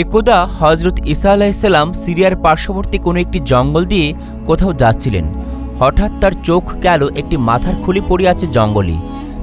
একদা হজরত ইসা আলাইসাল্লাম সিরিয়ার পার্শ্ববর্তী কোনো একটি জঙ্গল দিয়ে কোথাও যাচ্ছিলেন। হঠাৎ তার চোখ গেল একটি মাথার খুলি পড়ে আছে জঙ্গলে।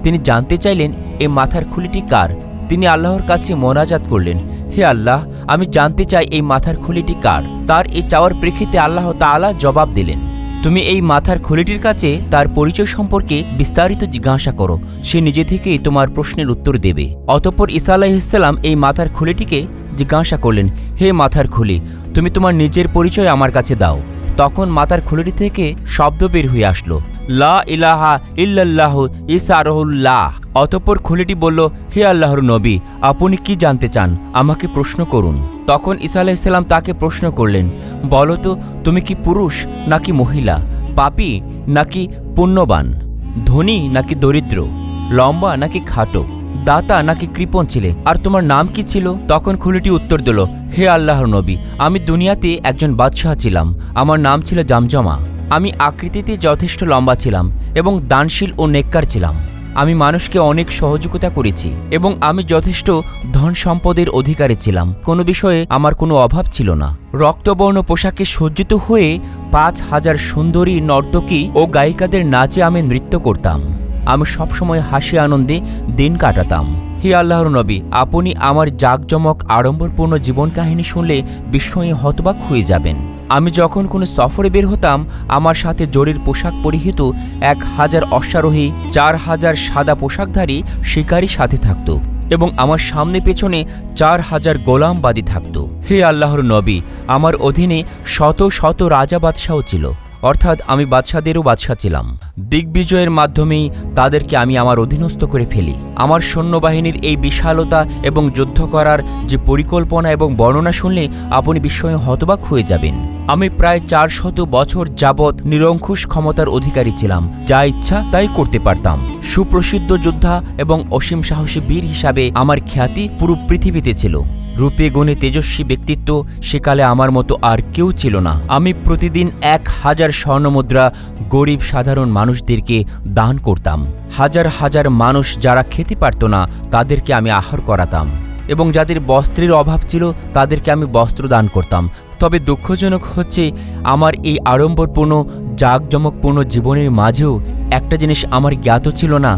তিনি জানতে চাইলেন এই মাথার খুলিটি কার? তিনি আল্লাহর কাছে মোনাজাত করলেন, হে আল্লাহ, আমি জানতে চাই এই মাথার খুলিটি কার? তার এই চাওয়ার প্রেক্ষিতে আল্লাহ তালা জবাব দিলেন তুমি এই মাথার খুলিটির কাছে তার পরিচয় সম্পর্কে বিস্তারিত জিজ্ঞাসা করো। সে নিজে থেকেই তোমার প্রশ্নের উত্তর দেবে। অতঃপর ইসা আলাইসাল্লাম এই মাথার খুলিটিকে জিজ্ঞাসা করলেন, হে মাথার খুলি, তুমি তোমার নিজের পরিচয় আমার কাছে দাও। তখন মাথার খুলিটি থেকে শব্দ বের হয়ে আসলো। লা ইলাহা ইল্লাল্লাহ ইসারহুল্লাহ। অতঃপর খুলিটি বলল, হে আল্লাহর নবী, আপনি কি জানতে চান? আমাকে প্রশ্ন করুন। তখন ঈসা আলাইসাল্লাম তাকে প্রশ্ন করলেন, বলো তো, তুমি কি পুরুষ নাকি মহিলা? পাপি নাকি পুণ্যবান? ধনী নাকি দরিদ্র? লম্বা নাকি খাটো? দাতা নাকি কৃপণ ছিলে? আর তোমার নাম কি ছিল? তখন খুলিটি উত্তর দিল, হে আল্লাহর নবী, আমি দুনিয়াতে একজন বাদশাহ ছিলাম। আমার নাম ছিল জামজমা। আমি আকৃতিতে যথেষ্ট লম্বা ছিলাম এবং দানশীল ও নেককার ছিলাম। আমি মানুষকে অনেক সহযোগিতা করেছি এবং আমি যথেষ্ট ধন সম্পদের অধিকারী ছিলাম। কোনো বিষয়ে আমার কোনো অভাব ছিল না। রক্তবর্ণ পোশাকে সজ্জিত হয়ে পাঁচ হাজার সুন্দরী নর্তকী ও গায়িকাদের নাচে আমি নৃত্য করতাম। আমি সবসময় হাসি আনন্দে দিন কাটাতাম। হে আল্লাহর নবী, আপনি আমার জাঁকজমক আড়ম্বরপূর্ণ জীবন কাহিনী শুনলে বিস্ময়ে হতবাক হয়ে যাবেন। আমি যখন কোনো সফরে বের হতাম, আমার সাথে জরির পোশাক পরিহিত এক হাজার অশ্বারোহী, চার হাজার সাদা পোশাকধারী শিকারী সাথে থাকতো এবং আমার সামনে পেছনে চার হাজার গোলামবাদী থাকত। হে আল্লাহর নবী, আমার অধীনে শত শত রাজা বাদশাহ ছিল, অর্থাৎ আমি বাদশাদেরও বাদশাহ ছিলাম। দিগ্বিজয়ের মাধ্যমেই তাদেরকে আমি আমার অধীনস্থ করে ফেলি। আমার সৈন্যবাহিনীর এই বিশালতা এবং যুদ্ধ করার যে পরিকল্পনা এবং বর্ণনা শুনলে আপনি বিস্ময়ে হতবাক হয়ে যাবেন। আমি প্রায় চার শত বছর যাবৎ নিরঙ্কুশ ক্ষমতার অধিকারী ছিলাম। যা ইচ্ছা, তাই করতে পারতাম। সুপ্রসিদ্ধ যোদ্ধা এবং অসীম সাহসী বীর হিসাবে আমার খ্যাতি পুরো পৃথিবীতে ছিল। রূপে গুণে তেজস্বী ব্যক্তিত্ব সেকালে আমার মতো আর কেউ ছিল না। আমি প্রতিদিন এক হাজার স্বর্ণমুদ্রা গরিব সাধারণ মানুষদেরকে দান করতাম। হাজার হাজার মানুষ যারা খেতে পারত না, তাদেরকে আমি আহার করাতাম। এবং যাদের বস্ত্রের অভাব ছিল, তাদেরকে আমি বস্ত্র দান করতাম। তবে দুঃখজনক হচ্ছে, আমার এই আড়ম্বরপূর্ণ, জাঁকজমকপূর্ণ জীবনের মাঝেও একটা জিনিস আমার জ্ঞাত ছিল না,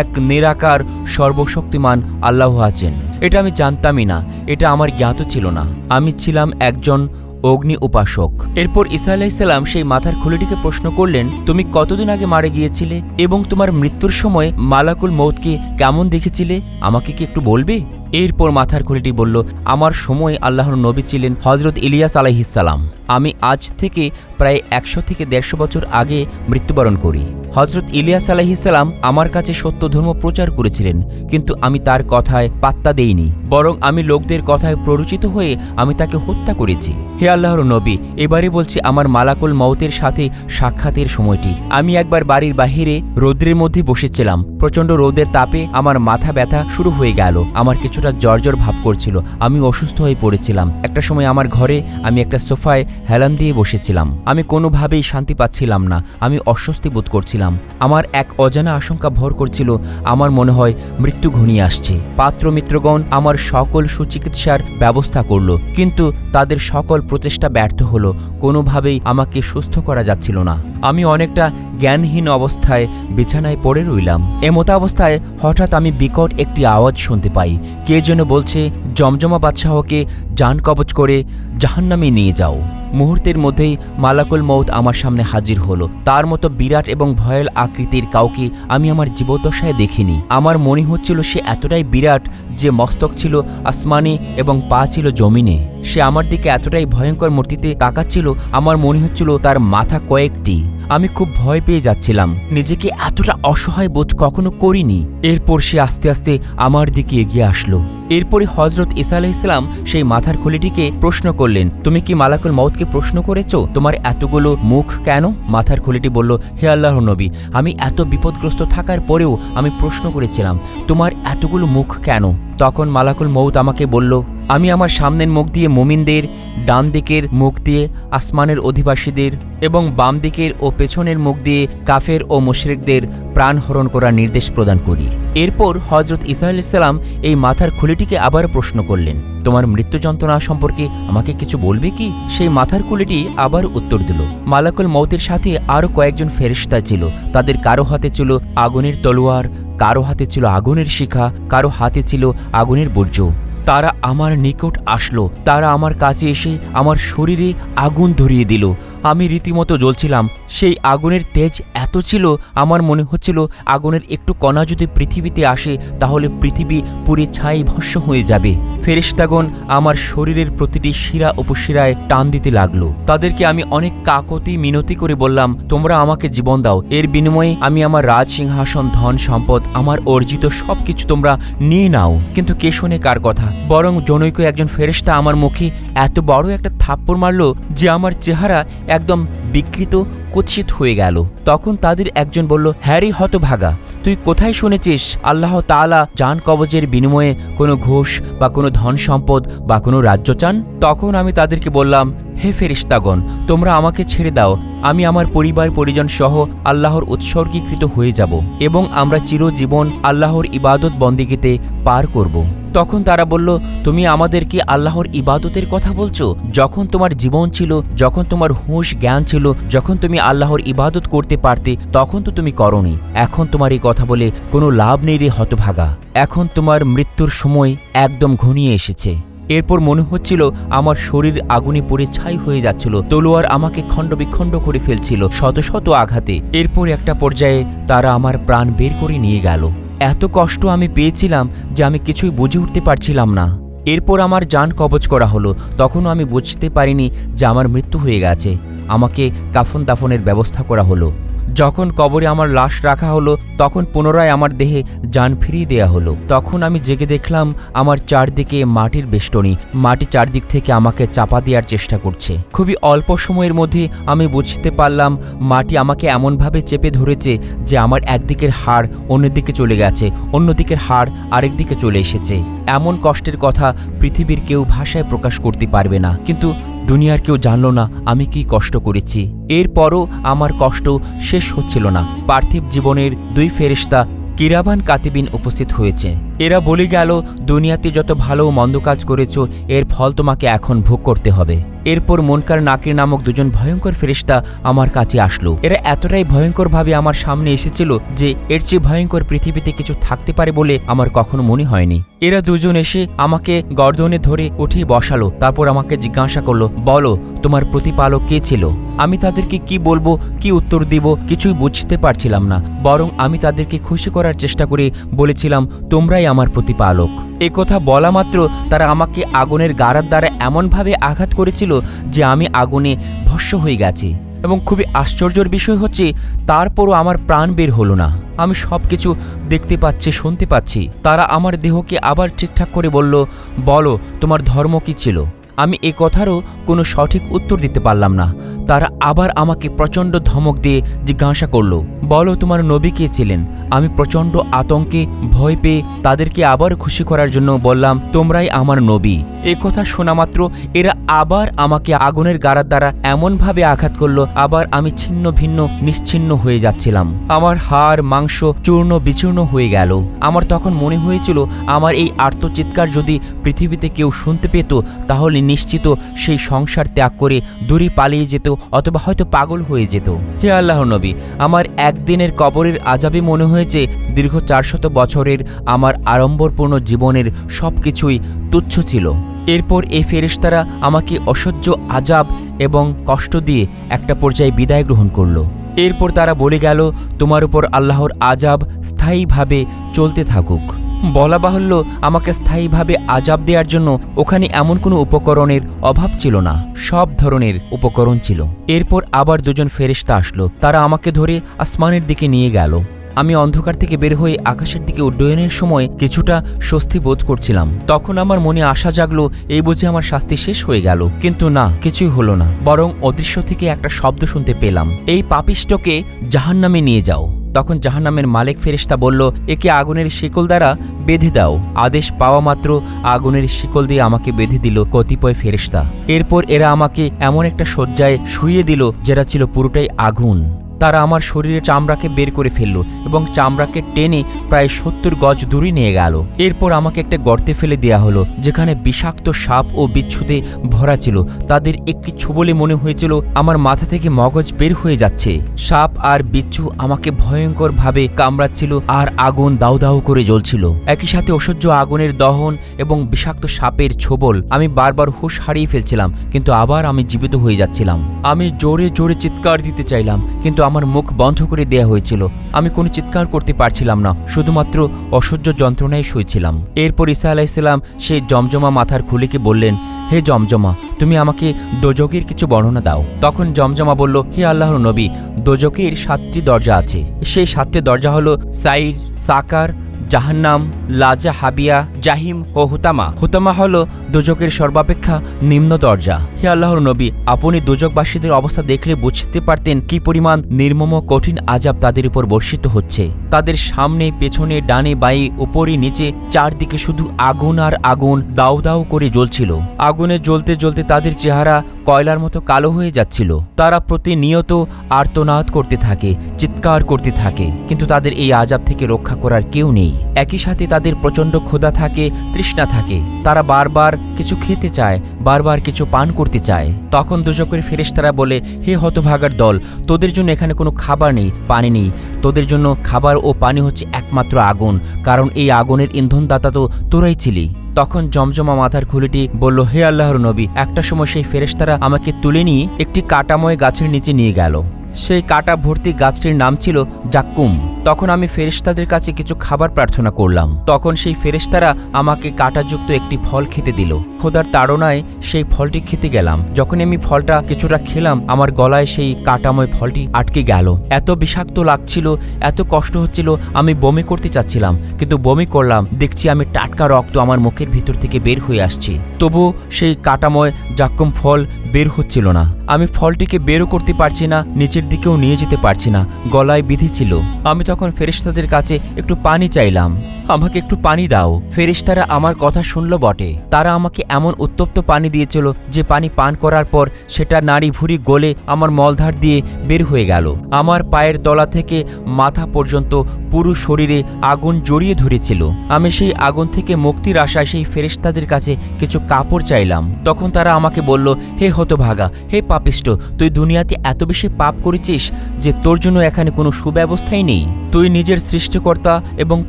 এক নিরাকার, সর্বশক্তিমান আল্লাহ আছেন। এটা আমি জানতামই না, এটা আমার জ্ঞাত ছিল না। আমি ছিলাম একজন অগ্নি উপাসক। এরপর ঈসা আলাইসাল্লাম সেই মাথার খুলিটিকে প্রশ্ন করলেন, তুমি কতদিন আগে মারা গিয়েছিলে এবং তোমার মৃত্যুর সময় মালাকুল মৌতকে কেমন দেখেছিলে? আমাকে কি একটু বলবে? এরপর মাথার খুলিটি বলল, আমার সময় আল্লাহর নবী ছিলেন হজরত ইলিয়াস আলাইহিসাল্লাম আমি আজ থেকে প্রায় একশো থেকে দেড়শো বছর আগে মৃত্যুবরণ করি। হজরত ইলিয়াস আলাইহিসাল্লাম আমার কাছে সত্য ধর্ম প্রচার করেছিলেন, কিন্তু আমি তার কথায় পাত্তা দেইনি, বরং আমি লোকদের কথায় প্ররোচিত হয়ে আমি তাকে হত্যা করেছি। হে আল্লাহর নবী, এবারে বলছি আমার মালাকুল মৌতের সাথে সাক্ষাতের সময়টি। আমি একবার বাড়ির বাহিরে রৌদ্রের মধ্যে বসেছিলাম, প্রচণ্ড রোদের তাপে আমার মাথা ব্যথা শুরু হয়ে গেল, আমার কিছুটা জর্জর ভাব করছিল, আমি অসুস্থ হয়ে পড়েছিলাম। একটা সময় আমার ঘরে আমি একটা সোফায় হেলান দিয়ে বসেছিলাম। আমি কোনোভাবেই শান্তি পাচ্ছিলাম না, আমি অস্বস্তি বোধ করছিলাম। আমার এক অজানা আশঙ্কা ভর করছিল, আমার মনে হয় মৃত্যু ঘনিয়ে আসছে। পাত্র মিত্রগণ আমার সকল সুচিকিৎসার ব্যবস্থা করল, কিন্তু তাদের সকল প্রচেষ্টা ব্যর্থ হলো, কোনোভাবেই আমাকে সুস্থ করা যাচ্ছিল না। আমি অনেকটা জ্ঞানহীন অবস্থায় বিছানায় পড়ে রইলাম। এমতাবস্থায় হঠাৎ আমি বিকট একটি আওয়াজ শুনতে পাই। কে যেন বলছে, জমজমা বাদশাহকে যান কবচ করে জাহান্নামে নিয়ে যাও। মুহূর্তের মধ্যেই মালাকুল মৌত আমার সামনে হাজির হলো। তার মতো বিরাট এবং ভয়াল আকৃতির কাউকে আমি আমার জীবদ্দশায় দেখিনি। আমার মনে হচ্ছিল সে এতটাই বিরাট যে মস্তক ছিল আসমানে এবং পা ছিল জমিনে। সে আমার দিকে এতটাই ভয়ঙ্কর মূর্তিতে তাকাচ্ছিল, আমার মনে হচ্ছিল তার মাথা কয়েকটি। আমি খুব ভয় পেয়ে যাচ্ছিলাম। নিজেকে এতটা অসহায় বোধ কখনো করিনি। এরপর সে আস্তে আস্তে আমার দিকে এগিয়ে আসলো। এরপরে হজরত ইসা আলাইসালাম সেই মাথার খুলিটিকে প্রশ্ন করলেন, তুমি কি মালাকুল মৌতকে প্রশ্ন করেছ? তোমার এতগুলো মুখ কেন? মাথার খুলিটি বলল, হে আল্লাহর নবী, আমি এত বিপদগ্রস্ত থাকার পরেও আমি প্রশ্ন করেছিলাম, তোমার এতগুলো মুখ কেন? তখন মালাকুল মৌত আমাকে বলল আমি আমার সামনের মুখ দিয়ে মুমিনদের, ডান দিকের মুখ দিয়ে আসমানের অধিবাসীদের এবং বাম দিকের ও পেছনের মুখ দিয়ে কাফের ও মুশরিকদের প্রাণ হরণ করার নির্দেশ প্রদান করি। এরপর হজরত ইসা আলাইসাল্লাম এই মাথার খুলিটিকে আবার প্রশ্ন করলেন, তোমার মৃত্যু যন্ত্রণা সম্পর্কে আমাকে কিছু বলবে কি? সেই মাথার কুলিটি আবার উত্তর দিল, মালাকুল মৌতের সাথে আরও কয়েকজন ফেরিস্তা ছিল, তাদের কারও হাতে ছিল আগুনের তলোয়ার, কারও হাতে ছিল আগুনের শিখা, কারও হাতে ছিল আগুনের বর্জ্য। তারা আমার নিকট আসলো। তারা আমার কাছে এসে আমার শরীরে আগুন ধরিয়ে দিল। আমি রীতিমতো জ্বলছিলাম। সেই আগুনের তেজ এত ছিল, আমার মনে হচ্ছিল আগুনের একটু কণা যদি পৃথিবীতে আসে, তাহলে পৃথিবী পুরে ছাই ভস্য হয়ে যাবে। ফেরিস্তাগণ আমার শরীরের প্রতিটি শিরা উপশিরায় টান দিতে লাগল। তাদেরকে আমি অনেক কাকতি মিনতি করে বললাম, তোমরা আমাকে জীবন দাও। এর বিনিময়ে আমি আমার রাজ সিংহাসন, ধন সম্পদ, আমার অর্জিত সব কিছু তোমরা নিয়ে নাও। কিন্তু কে শোনে কার কথা? বরং জনৈক একজন ফেরেশতা আমার মুখে এত বড় একটা থাপ্পড় মারলো যে আমার চেহারা একদম বিকৃত, কুৎসিত হয়ে গেল। তখন তাদের একজন বলল হ্যারি হতভাগা, তুই কোথায় শুনেছিস? আল্লাহ তাআলা জান কবজের বিনিময়ে কোনো ঘোষ বা কোনো ধন সম্পদ বা কোনো রাজ্য চান? তখন আমি তাদেরকে বললাম, হে ফেরিস্তাগণ তোমরা আমাকে ছেড়ে দাও। আমি আমার পরিবার, পরিজন সহ আল্লাহর উৎসর্গীকৃত হয়ে যাব এবং আমরা চিরজীবন আল্লাহর ইবাদত বন্দিগিতে পার করব। তখন তারা বলল, তুমি আমাদেরকে আল্লাহর ইবাদতের কথা বলছো? যখন তোমার জীবন ছিল, যখন তোমার হুঁশ জ্ঞান ছিল, যখন তুমি আল্লাহর ইবাদত করতে পারতে, তখন তো তুমি করনি। এখন তোমার এই কথা বলে কোনো লাভ নেই রে হতভাগা। এখন তোমার মৃত্যুর সময় একদম ঘনিয়ে এসেছে। এরপর মনে হচ্ছিল, আমার শরীর আগুনে পড়ে ছাই হয়ে যাচ্ছিল। তলোয়ার আমাকে খণ্ড বিখণ্ড করে ফেলছিল শত শত আঘাতে। এরপর একটা পর্যায়ে তারা আমার প্রাণ বের করে নিয়ে গেল। এত কষ্ট আমি পেয়েছিলাম যে আমি কিছুই বুঝে উঠতে পারছিলাম না। এরপর আমার যান কবচ করা হলো। তখনও আমি বুঝতে পারিনি যে আমার মৃত্যু হয়ে গেছে। আমাকে কাফন দাফনের ব্যবস্থা করা হলো। যখন কবরে আমার লাশ রাখা হলো, তখন পুনরায় আমার দেহে যান ফিরিয়ে দেয়া হলো। তখন আমি জেগে দেখলাম আমার চারদিকে মাটির বেষ্টনী। মাটি চারদিক থেকে আমাকে চাপা দেওয়ার চেষ্টা করছে। খুবই অল্প সময়ের মধ্যে আমি বুঝতে পারলাম, মাটি আমাকে এমনভাবে চেপে ধরেছে যে আমার একদিকের হাড় অন্যদিকে চলে গেছে, অন্যদিকের হাড় আরেক দিকে চলে এসেছে। এমন কষ্টের কথা পৃথিবীর কেউ ভাষায় প্রকাশ করতে পারবে না। কিন্তু দুনিয়ার কেউ জানল না আমি কি কষ্ট করেছি। এরপরও আমার কষ্ট শেষ হচ্ছিল না। পার্থিব জীবনের দুই ফেরিস্তা কিরাবান কাতিবিন উপস্থিত হয়েছে। এরা বলে গেল, দুনিয়াতে যত ভালো মন্দ কাজ করেছ, এর ফল তোমাকে এখন ভোগ করতে হবে। এরপর মনকার নাকির নামক দুজন ভয়ঙ্কর ফেরিস্তা আমার কাছে আসলো। এরা এতটাই ভয়ঙ্করভাবে আমার সামনে এসেছিল যে এর চেয়ে ভয়ঙ্কর পৃথিবীতে কিছু থাকতে পারে বলে আমার কখনো মনে হয়নি। এরা দুজন এসে আমাকে গর্দনে ধরে উঠিয়ে বসালো, তারপর আমাকে জিজ্ঞাসা করল, বলো, তোমার প্রতিপালক কে ছিল? আমি তাদেরকে কি বলব, কি উত্তর দিব, কিছুই বুঝতে পারছিলাম না। বরং আমি তাদেরকে খুশি করার চেষ্টা করে বলেছিলাম, তোমরাই আমার প্রতিপালক। এ কথা বলা মাত্র তারা আমাকে আগুনের গাড়ার দ্বারা এমনভাবে আঘাত করেছিল যে আমি আগুনে ভস্য হয়ে গেছি। এবং খুবই আশ্চর্যর বিষয় হচ্ছে, তারপরও আমার প্রাণ বের হলো না। আমি সব কিছু দেখতে পাচ্ছি, শুনতে পাচ্ছি। তারা আমার দেহকে আবার ঠিকঠাক করে বলল, বলো, তোমার ধর্ম কি ছিল? আমি এ কথারও কোনো সঠিক উত্তর দিতে পারলাম না। তারা আবার আমাকে প্রচণ্ড ধমক দিয়ে জিজ্ঞাসা করল, বলো, তোমার নবী কে ছিলেন? আমি প্রচণ্ড আতঙ্কে ভয় পেয়ে তাদেরকে আবার খুশি করার জন্য বললাম, তোমরাই আমার নবী। এ কথা শোনা মাত্র এরা আবার আমাকে আগুনের গাড়ার দ্বারা এমনভাবে আঘাত করল, আবার আমি ছিন্ন ভিন্ন নিশ্চিন্ন হয়ে যাচ্ছিলাম। আমার হাড়, মাংস চূর্ণ বিচূর্ণ হয়ে গেল। আমার তখন মনে হয়েছিল, আমার এই আর্তচিৎকার যদি পৃথিবীতে কেউ শুনতে পেত, তাহলে নিশ্চিত সেই সংসার ত্যাগ করে দূরে পালিয়ে যেত অথবা হয়তো পাগল হয়ে যেত। হে আল্লাহ নবী, আমার একদিনের কবরের আজাবে মনে হয়েছে দীর্ঘ চারশত বছরের আমার আড়ম্বরপূর্ণ জীবনের সব কিছুই তুচ্ছ ছিল। এরপর এই ফেরেশতারা আমাকে অসহ্য আজাব এবং কষ্ট দিয়ে একটা পর্যায়ে বিদায় গ্রহণ করল। এরপর তারা বলে গেল, তোমার উপর আল্লাহর আজাব স্থায়ীভাবে চলতে থাকুক। বলা বাহুল্য আমাকে স্থায়ীভাবে আজাব দেওয়ার জন্য ওখানে এমন কোনো উপকরণের অভাব ছিল না। সব ধরনের উপকরণ ছিল। এরপর আবার দুজন ফেরিস্তা আসলো। তারা আমাকে ধরে আসমানের দিকে নিয়ে গেল। আমি অন্ধকার থেকে বের হয়ে আকাশের দিকে উড্ডয়নের সময় কিছুটা স্বস্তি বোধ করছিলাম। তখন আমার মনে আশা জাগলো, এই বুঝে আমার শাস্তি শেষ হয়ে গেল। কিন্তু না, কিছুই হলো না। বরং অদৃশ্য থেকে একটা শব্দ শুনতে পেলাম। এই পাপিষ্টকে জাহান্নামে নিয়ে যাও। তখন জাহান্নামের মালিক ফেরিস্তা বলল, একে আগুনের শিকল দ্বারা বেঁধে দাও। আদেশ পাওয়া মাত্র আগুনের শিকল দিয়ে আমাকে বেঁধে দিল কতিপয় ফেরিস্তা এরপর এরা আমাকে এমন একটা শয্যায় শুয়ে দিল যেটা ছিল পুরোটাই আগুন। তারা আমার শরীরের চামড়াকে বের করে ফেলল এবং চামড়াকে টেনে প্রায় সত্তর গজ দূরে নিয়ে গেল। এরপর আমাকে একটা গর্তে ফেলে দেয়া হলো, যেখানে বিষাক্ত সাপ ও বিচ্ছুতে ভরা ছিল। তাদের একটি ছুবলে মনে হয়েছিল আমার মাথা থেকে মগজ বের হয়ে যাচ্ছে। সাপ আর বিচ্ছু আমাকে ভয়ঙ্করভাবে কামড়াচ্ছিল আর আগুন দাউ দাউ করে জ্বলছিল। একই সাথে অসহ্য আগুনের দহন এবং বিষাক্ত সাপের ছোবল আমি বারবার হুশ হারিয়ে ফেলছিলাম, কিন্তু আবার আমি জীবিত হয়ে যাচ্ছিলাম। আমি জোরে জোরে চিৎকার দিতে চাইলাম, কিন্তু আমার মুখ বন্ধ করে দেয়া হয়েছিল। আমি কোনো চিৎকার করতে পারছিলাম না, শুধুমাত্র অসহ্য যন্ত্রণায় শুয়েছিলাম। এরপর ঈসা আলাইসাল্লাম সেই জমজমা মাথার খুলিকে বললেন, হে জমজমা, তুমি আমাকে দোজকের কিছু বর্ণনা দাও। তখন জমজমা বলল, হে আল্লাহর নবী দোজকের সাতটি দরজা আছে। সেই সাতটি দরজা হলো সাইর, সাকার জাহান্নাম, লাজা হাবিয়া, জাহিম ও হুতামা। হুতামা হল দুজকের সর্বাপেক্ষা নিম্ন দরজা। হে আল্লাহর নবী, আপনি দুজকবাসীদের অবস্থা দেখলে বুঝতে পারতেন কি পরিমাণ নির্মম কঠিন আজাব তাদের উপর বর্ষিত হচ্ছে। তাদের সামনে, পেছনে, ডানে, বাঁয়ে উপরে নিচে, চারদিকে শুধু আগুন আর আগুন দাউ দাউ করে জ্বলছিল। আগুনে জ্বলতে জ্বলতে তাদের চেহারা কয়লার মতো কালো হয়ে যাচ্ছিল। তারা প্রতিনিয়ত আর্তনাদ করতে থাকে, চিৎকার করতে থাকে। কিন্তু তাদের এই আজাব থেকে রক্ষা করার কেউ নেই। একই সাথে তাদের প্রচণ্ড ক্ষুধা থাকে, তৃষ্ণা থাকে। তারা বারবার কিছু খেতে চায়, বারবার কিছু পান করতে চায়। তখন দুজকের ফেরেশতারা বলে, হে হতভাগার দল, তোদের জন্য এখানে কোনো খাবার নেই, পানি নেই। তোদের জন্য খাবার ও পানি হচ্ছে একমাত্র আগুন, কারণ এই আগুনের ইন্ধনদাতা তো তোরাই ছিলি। তখন জমজমা মাথার খুলিটি বলল, হে আল্লাহর নবী, একটা সময় সেই ফেরেশতারা আমাকে তুলে নিয়ে একটি কাটাময় গাছের নিচে নিয়ে গেল। সেই কাটা ভর্তি গাছটির নাম ছিল জাক্কুম। তখন আমি ফেরেশতাদের কাছে কিছু খাবার প্রার্থনা করলাম। তখন সেই ফেরেশতারা আমাকে কাঁটাযুক্ত একটি ফল খেতে দিল। খোদার তাড়নায় সেই ফলটি খেতে গেলাম। যখন আমি ফলটা কিছুটা খেলাম, আমার গলায় সেই কাটাময় ফলটি আটকে গেল। এত বিষাক্ত লাগছিল, এত কষ্ট হচ্ছিল, আমি বমি করতে চাচ্ছিলাম। কিন্তু বমি করলাম, দেখছি আমি টাটকা রক্ত আমার মুখের ভিতর থেকে বের হয়ে আসছি। তবু সেই কাটাময় জাক্কুম ফল বের হচ্ছিল না। আমি ফলটিকে বেরও করতে পারছি না, নিচের দিকেও নিয়ে যেতে পারছি না। গলায় বিধি ছিল। আমি তখন ফেরেশতাদের কাছে একটু পানি চাইলাম, আমাকে একটু পানি দাও। ফেরেশতারা আমার কথা শুনল বটে। তারা আমাকে এমন উত্তপ্ত পানি দিয়েছিল যে পানি পান করার পর সেটা নাড়ি ভুড়ি গলে আমার মলধার দিয়ে বের হয়ে গেল। আমার পায়ের তলা থেকে মাথা পর্যন্ত পুরো শরীরে আগুন জড়িয়ে ধরেছিল। আমি সেই আগুন থেকে মুক্তির আশায় সেই ফেরেশতাদের কাছে কিছু কাপড় চাইলাম। তখন তারা আমাকে বলল, হে হতভাগা, হে পাপিষ্ট, তুই দুনিয়াতে এত বেশি পাপ করেছিস যে তোর জন্য এখানে কোনো সুব্যবস্থাই নেই? তুই নিজের সৃষ্টিকর্তা এবং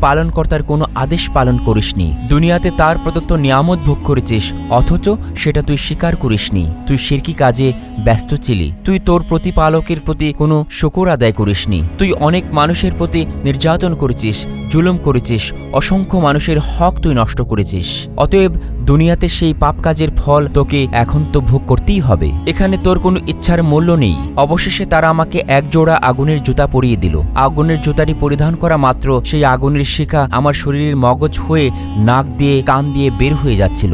পালনকর্তার কোনো আদেশ পালন করিসনি। দুনিয়াতে তার প্রদত্ত নিয়ামত ভোগ করেছিস, অথচ সেটা তুই স্বীকার করিসনি। তুই শিরকি কাজে ব্যস্ত ছিলি। তুই তোর প্রতিপালকের প্রতি কোনো শকর আদায় করিসনি। তুই অনেক মানুষের প্রতি নির্যাতন করেছিস, জুলুম করেছিস, অসংখ্য মানুষের হক তুই নষ্ট করেছিস। অতএব দুনিয়াতে সেই পাপ কাজের ফল তোকে এখন তো ভোগ করতেই হবে। এখানে তোর কোনো ইচ্ছার মূল্য নেই। অবশেষে তারা আমাকে এক জোড়া আগুনের জুতা পরিয়ে দিল। আগুনের জুতাটি পরিধান করা মাত্র সেই আগুনের শিখা আমার শরীরের মগজ হয়ে নাক দিয়ে, কান দিয়ে বের হয়ে যাচ্ছিল।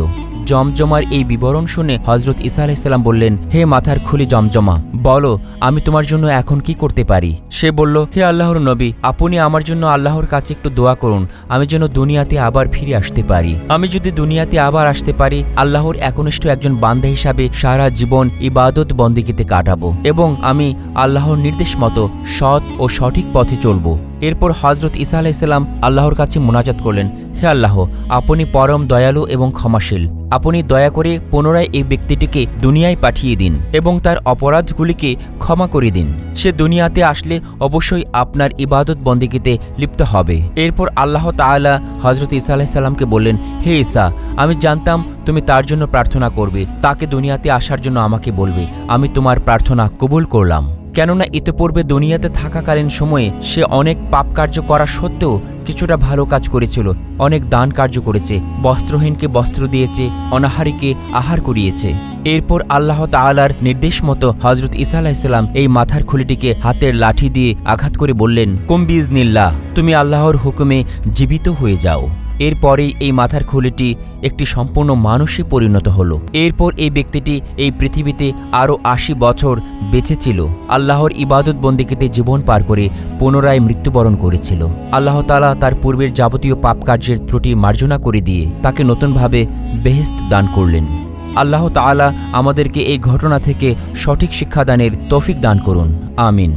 জমজমার এই বিবরণ শুনে হজরত ইসা আলাইসাল্লাম বললেন, হে মাথার খুলি জমজমা, বলো, আমি তোমার জন্য এখন কি করতে পারি? সে বলল, হে আল্লাহর নবী, আপনি আমার জন্য আল্লাহর কাছে একটু দোয়া করুন, আমি যেন দুনিয়াতে আবার ফিরে আসতে পারি। আমি যদি দুনিয়াতে আবার আসতে পারি, আল্লাহর একনিষ্ঠ একজন বান্দা হিসাবে সারা জীবন ইবাদত বন্দিকিতে কাটাবো এবং আমি আল্লাহর নির্দেশ মতো সৎ ও সঠিক পথে চলবো। এরপর হজরত ইসা আলাইসাল্লাম আল্লাহর কাছে মোনাজাত করলেন, হে আল্লাহ, আপনি পরম দয়ালু এবং ক্ষমাশীল। আপনি দয়া করে পুনরায় এই ব্যক্তিটিকে দুনিয়ায় পাঠিয়ে দিন এবং তার অপরাধগুলিকে ক্ষমা করে দিন। সে দুনিয়াতে আসলে অবশ্যই আপনার ইবাদত বন্দিকিতে লিপ্ত হবে। এরপর আল্লাহ তাআলা হজরত ইসা আলাইসাল্লামকে বললেন, হে ইসা আমি জানতাম তুমি তার জন্য প্রার্থনা করবে, তাকে দুনিয়াতে আসার জন্য আমাকে বলবে। আমি তোমার প্রার্থনা কবুল করলাম। কেননা ইতিপূর্বে দুনিয়াতে থাকাকালীন সময়ে সে অনেক পাপ কার্য করা সত্ত্বেও কিছুটা ভালো কাজ করেছিল, অনেক দান কার্য করেছে, বস্ত্রহীনকে বস্ত্র দিয়েছে, অনাহারীকে আহার করিয়েছে। এরপর আল্লাহ তাআলার নির্দেশ মতো হজরত ইসা আলাহিসাল্লাম এই মাথার খুলিটিকে হাতের লাঠি দিয়ে আঘাত করে বললেন কুম্বিজ নিল্লা তুমি আল্লাহর হুকুমে জীবিত হয়ে যাও। এরপরেই এই মাথার খুলিটি একটি সম্পূর্ণ মানুষে পরিণত হলো। এরপর এই ব্যক্তিটি এই পৃথিবীতে আরও আশি বছর বেঁচে ছিল। আল্লাহর ইবাদত বন্দিকিতে জীবন পার করে পুনরায় মৃত্যুবরণ করেছিল। আল্লাহ তালা তার পূর্বের যাবতীয় পাপ কার্যের ত্রুটি মার্জনা করে দিয়ে তাকে নতুনভাবে বেহেস্ত দান করলেন। আল্লাহ তাআলা আমাদেরকে এই ঘটনা থেকে সঠিক শিক্ষাদানের তৌফিক দান করুন। আমিন।